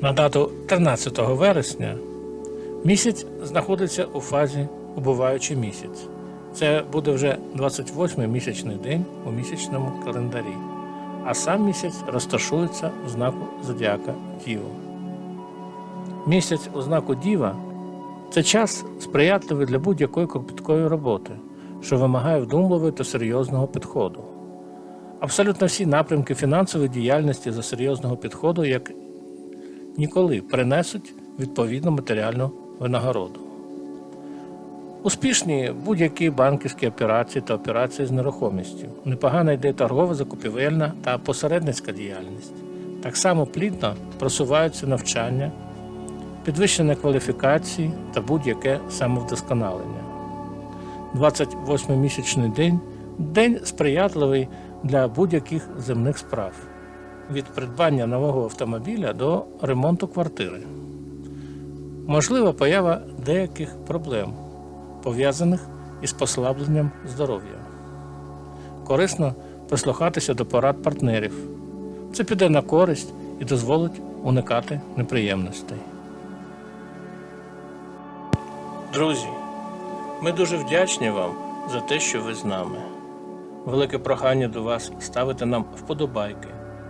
На дату 13 вересня місяць знаходиться у фазі убуваючий місяць. Це буде вже 28-й місячний день у місячному календарі, а сам місяць розташується у знаку Зодіака Діва. Місяць у знаку Діва це час сприятливий для будь-якої кропіткої роботи, що вимагає вдумливого та серйозного підходу. Абсолютно всі напрямки фінансової діяльності за серйозного підходу, як ніколи принесуть відповідну матеріальну винагороду. Успішні будь-які банківські операції та операції з нерухомістю. Непогано йде торгова, закупівельна та посередницька діяльність. Так само плідно просуваються навчання, підвищення кваліфікації та будь-яке самовдосконалення. 28 місячний день день сприятливий для будь-яких земних справ від придбання нового автомобіля до ремонту квартири. Можлива поява деяких проблем, пов'язаних із послабленням здоров'я. Корисно прислухатися до порад партнерів. Це піде на користь і дозволить уникати неприємностей. Друзі, ми дуже вдячні вам за те, що ви з нами. Велике прохання до вас ставити нам вподобайки,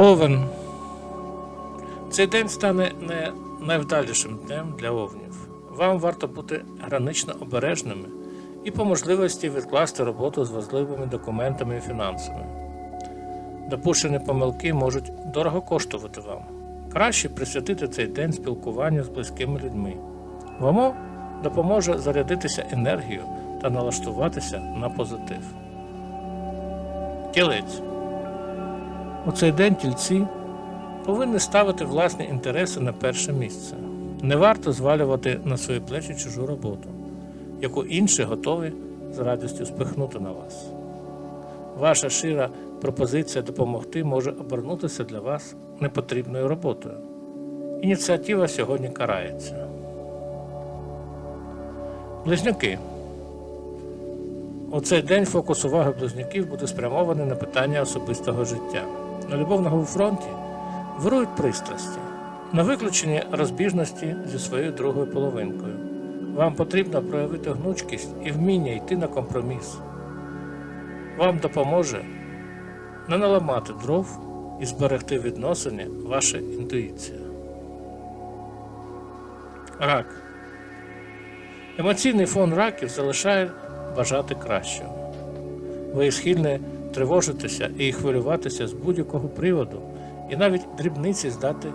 Овен. Цей день стане не найвдалішим днем для овнів. Вам варто бути гранично обережними і по можливості відкласти роботу з важливими документами і фінансами. Допущені помилки можуть дорого коштувати вам. Краще присвятити цей день спілкуванню з близькими людьми. Воно допоможе зарядитися енергією та налаштуватися на позитив. Тілець. У цей день тільці повинні ставити власні інтереси на перше місце. Не варто звалювати на свої плечі чужу роботу, яку інші готові з радістю спихнути на вас. Ваша шира пропозиція допомогти може обернутися для вас непотрібною роботою. Ініціатива сьогодні карається. Близнюки. У цей день фокус уваги близнюків буде спрямований на питання особистого життя. На любовному фронті вирують пристрасті, на виключення розбіжності зі своєю другою половинкою. Вам потрібно проявити гнучкість і вміння йти на компроміс. Вам допоможе не наламати дров і зберегти відносини ваша інтуїція. Рак. Емоційний фон раків залишає бажати кращого. Ви схильні тривожитися і хвилюватися з будь-якого приводу, і навіть дрібниці здати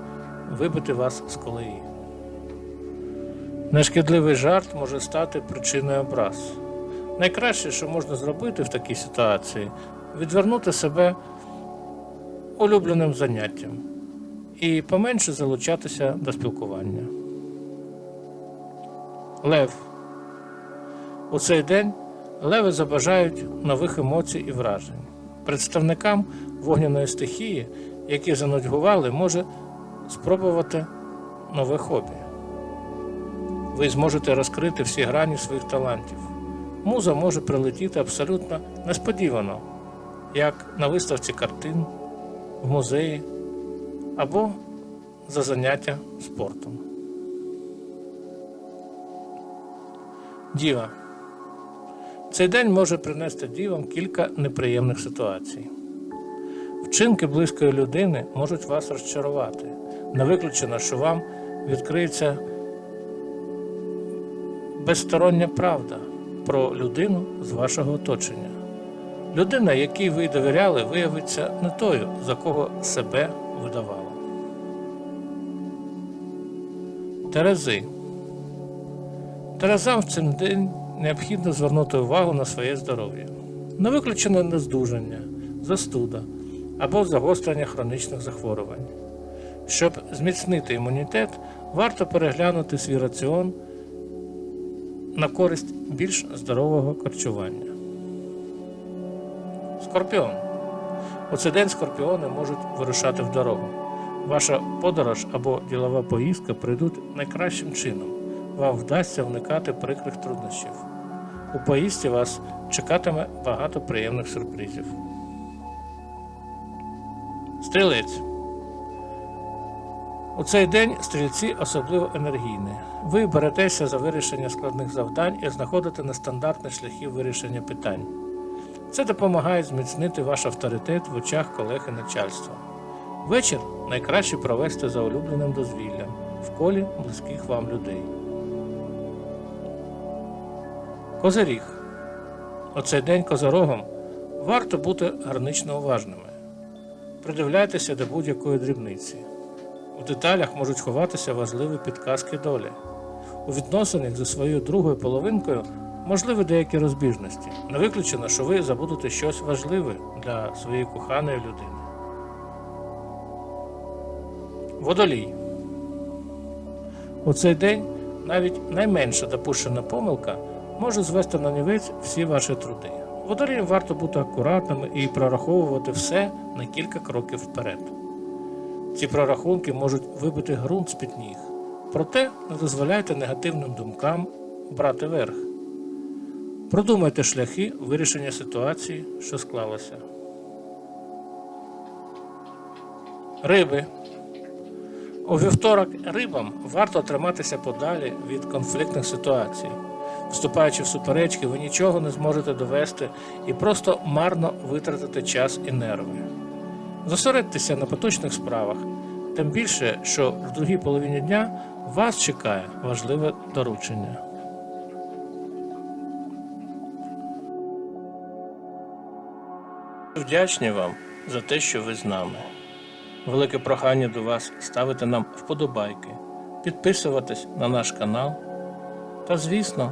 вибити вас з колеї. Нешкідливий жарт може стати причиною образ. Найкраще, що можна зробити в такій ситуації, відвернути себе улюбленим заняттям і поменше залучатися до спілкування. Лев. У цей день леви забажають нових емоцій і вражень. Представникам вогняної стихії, які занудьгували, може спробувати нове хобі. Ви зможете розкрити всі грані своїх талантів. Муза може прилетіти абсолютно несподівано, як на виставці картин, в музеї або за заняття спортом. Діва. Цей день може принести дівам кілька неприємних ситуацій. Вчинки близької людини можуть вас розчарувати. Не виключено, що вам відкриється безстороння правда про людину з вашого оточення. Людина, якій ви довіряли, виявиться не тою, за кого себе видавала. Терези. Терезам в цей день необхідно звернути увагу на своє здоров'я. Не виключено нездужання, застуда або загострення хронічних захворювань. Щоб зміцнити імунітет, варто переглянути свій раціон на користь більш здорового харчування. Скорпіон. У цей день скорпіони можуть вирушати в дорогу. Ваша подорож або ділова поїздка пройдуть найкращим чином. Вам вдасться уникати прикрих труднощів. У поїздці вас чекатиме багато приємних сюрпризів. Стрілець. У цей день стрільці особливо енергійні. Ви беретеся за вирішення складних завдань і знаходите нестандартні шляхи вирішення питань. Це допомагає зміцнити ваш авторитет в очах колег і начальства. Вечір найкраще провести за улюбленим дозвіллям в колі близьких вам людей. Козиріг. У цей день козорогом варто бути гарнично уважними. Придивляйтеся до будь-якої дрібниці. У деталях можуть ховатися важливі підказки долі. У відносинах зі своєю другою половинкою можливі деякі розбіжності. Не виключено, що ви забудете щось важливе для своєї коханої людини. Водолій. У цей день навіть найменша допущена помилка може звести на нівець всі ваші труди. Водоліям варто бути акуратними і прораховувати все на кілька кроків вперед. Ці прорахунки можуть вибити ґрунт з-під ніг. Проте не дозволяйте негативним думкам брати верх. Продумайте шляхи вирішення ситуації, що склалася. Риби. У вівторок рибам варто триматися подалі від конфліктних ситуацій. Вступаючи в суперечки, ви нічого не зможете довести і просто марно витратите час і нерви. Зосередьтеся на поточних справах, тим більше, що в другій половині дня вас чекає важливе доручення. Вдячні вам за те, що ви з нами. Велике прохання до вас ставити нам вподобайки, підписуватись на наш канал та, звісно,